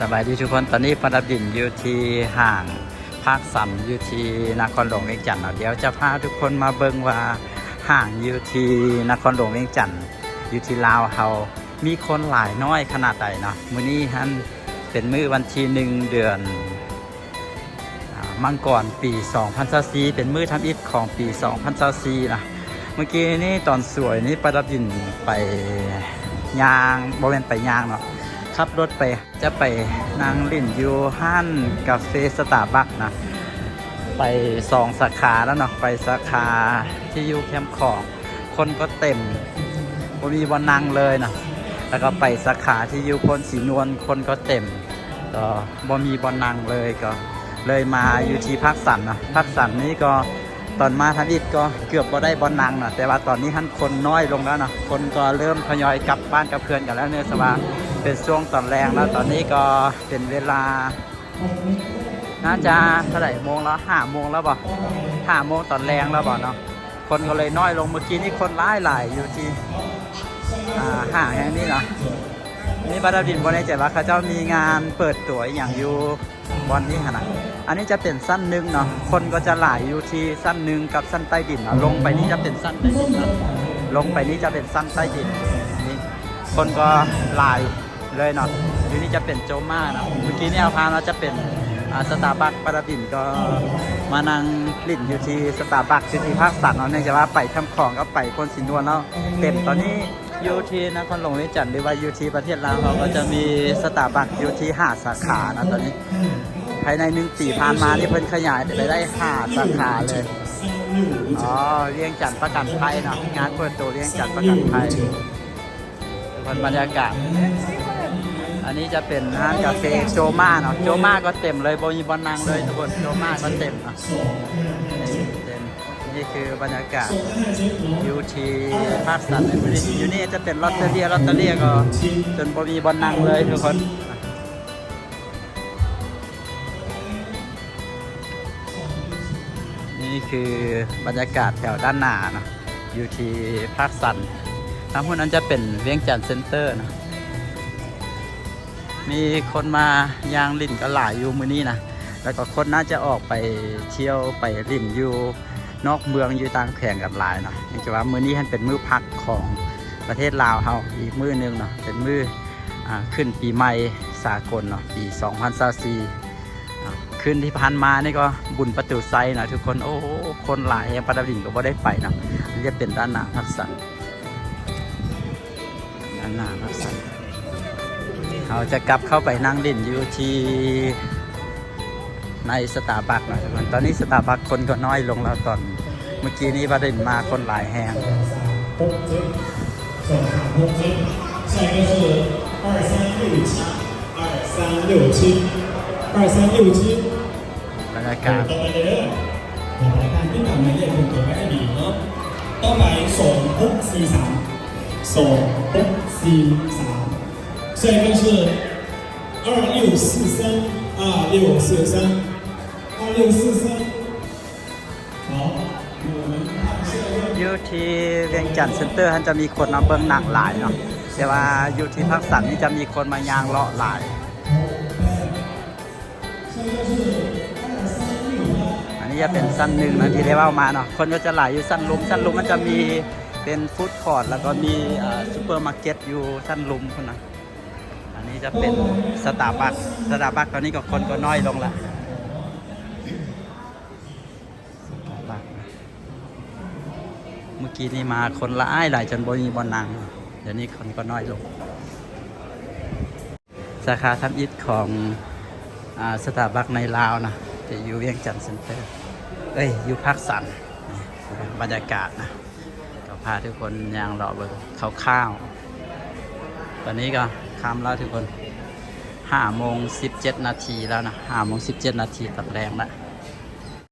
สบายดีทุกคน ตอนนี้ประดับดินอยู่ที่ห่างภาคสัมอยู่ที่นครหลวงเวียงจันทร์เดี๋ยวจะพาทุกคนมาเบิ่งว่าห่างอยู่ที่นครหลวงเวียงจันทร์อยู่ที่ลาวเฮามีคนหลายน้อยขนาดใดเนาะมื้อนี้ฮันเป็นมื้อวันที่หนึ่งเดือนอมังกรปี 2024เป็นมื้อทำอิฐของปี 2024นะเมื่อกี้นี่ตอนสวยนี่ประดับดินไปยางบ่แม่นไปยางเนาะ ขับรถไปจะไปนางลิ่นยูห้านกาเฟสตาร์บัคนะ ไปสองสาขาแล้วเนาะไปสาขาที่ยูแคมป์ของ คนก็เต็มบ่มีวันนั่งเลยนะแล้วก็ไปสาขาที่ยูพนสีนวลคนก็เต็มก็บ่มีบอลนังเลยก็เลยมาอยู่ที่ภาคสันนะภาคสันนี้ก็ ตอนมาทันอิดก็เกือบบ่ได้บอลนังเนาะแต่ว่าตอนนี้ท่านคนน้อยลงแล้วเนาะคนก็เริ่มทยอยกลับบ้านกับเพื่อนกันแล้วเนื่องจากว่าเป็นช่วงตอนแรงแล้วตอนนี้ก็เป็นเวลา น่าจะเท่าไหร่โมงแล้วห้าโมงแล้วบ่ห้าโมงตอนแรงแล้วบ่เนาะคนก็เลยน้อยลงเมื่อกี้นี่คนร้ายหลายอยู่ที่อ่าห้างแห่งนี้เนาะ นี่บาดาดินบนในใจว่าเขาเจ้ามีงานเปิดตัวอย่างอยู่บอลนี้ขนาดอันนี้จะเป็นสั้นหนึ่งเนาะคนก็จะหลายอยู่ที่สั้นหนึ่งกับสั้นใต้ดินเนาะลงไปนี่จะเป็นสั้นใต้ดินเนาะลงไปนี่จะเป็นสั้นใต้ดินนี่คนก็หลายเลยเนาะอยู่นี่จะเป็นโจม่าเนาะเมื่อกี้นี่เอาพาเราจะเป็นสตาร์บัคบาดาดินก็มานั่งลิ่นอยู่ที่สตาร์บัคอยู่ที่ภาคสันเนาะเนื่องจากว่าไปทำของก็ไปคนสินวนแล้วเต็มตอนนี้ยูที่นครหลวงเวียงจันทร์หรือว่ายูทีประเทศลาวเขาก็จะมีสตาบัคยูทีหาสาขานะตอนนี้ ภายในหนึ่งปีผ่านมานี่เพิ่นขยายไปได้หาสาขาเลย อ๋อเวียงจันทร์ประกันภัยเนาะงานเปิดตัวเวียงจันทร์ประกันภัยทุกคนบรรยากาศ อันนี้จะเป็นห้างกาแฟโจมาเนาะโจมาก็เต็มเลยโบมีบอนางเลยทุกคนโจมาก็เต็มเนาะ นี่คือบรรยากาศอยู่ที่ภาคสันในบุรีอยู่นี่จะเป็นลอตเตอรี่ลอตเตอรี่ก็ จนบ่มีบอลนังเลยทุกคนนี่คือบรรยากาศแถวด้านหน้านะอยู่ที่ภาคสันทางพวกนั้นจะเป็นเวียงจันทร์เซ็นเตอร์นะมีคนมายางลิ่นก็หลายอยู่มือนี้นะ แล้วก็คนน่าจะออกไปเที่ยวไปลิ่นอยู่นอกเมืองอยู่ต่างแข่งกันหลายนะนี่จะว่ามือนี้ท่านเป็นมือพักของประเทศลาวเฮาอีกมือหนึงเนาะเป็นมืออขึ้นปีใหม่สากลเนาะปี 2024อ่ขึ้นที่พันมานี่ก็บุญประตูไซนะทุกคนโอ้คนหลายแห่งประดับดิ่งก็บ่ได้ไปนะนี่จะเป็นด้านหน้าพักสันด้านหน้าพักสันเราจะกลับเข้าไปนั่งดิ่นอยู่ที่ ในสตาร์บัคนะทุกคนตอนนี้สตาร์บัคคนก็น้อยลงแล้วตอน เมื่อกี้นี้ประเด็นมาคนหลายแหง 空间，手卡空间。下一个是二三六七，二三六七，二三六七。 บรรยา ต่ กาศ อไปเลยเดี๋ยวรายการที่ทำหมายเลขคุณตัวไว้ให้ดีเนาะต่อไปส่งปุ๊บสี่สามส่งปุ๊บสี่สาม下一个是二六四三，二六四三， 二六四三。好，我们看下一个。 อยู่ที่เวียงจันทร์เซ็นเตอร์ท่านจะมีคนมาเบิ่งหนังหลายเนาะแต่ว่าอยู่ที่พักสันนี่จะมีคนมายางเลาะหลาย อันนี้จะเป็นสั้นหนึ่งนะที่ได้เว่ามาเนาะคนก็จะหลายอยู่สั้นลุมสั้นลุมมันจะมีเป็นฟู้ดคอร์ทแล้วก็มีซูเปอร์มาร์เก็ตอยู่สั้นลุมคนนะอันนี้จะเป็นสตาร์บัคสตาร์บัคตอนนี้ก็คนก็น้อยลงละ มื่อกี้นี่มาคนละอ้ายหลายจนบมีบอลนังเดี๋ยวนี้คนก็น้อยลง สาขาทำอิฐของอสตาบัคในลาวนะจะอยู่เวียงจันทร์เซ็นเตอร์เอ้ยอยู่ภาคสันบรรยากาศนะก็พาทุกคนยางรอเบิ่งข้าวตอนนี้ก็คำแล้วทุกคนห้าโมงสิบเจ็ดนาทีแล้วนะห้าโมงสิบเจ็ดนาทีตอนแรงแล้ว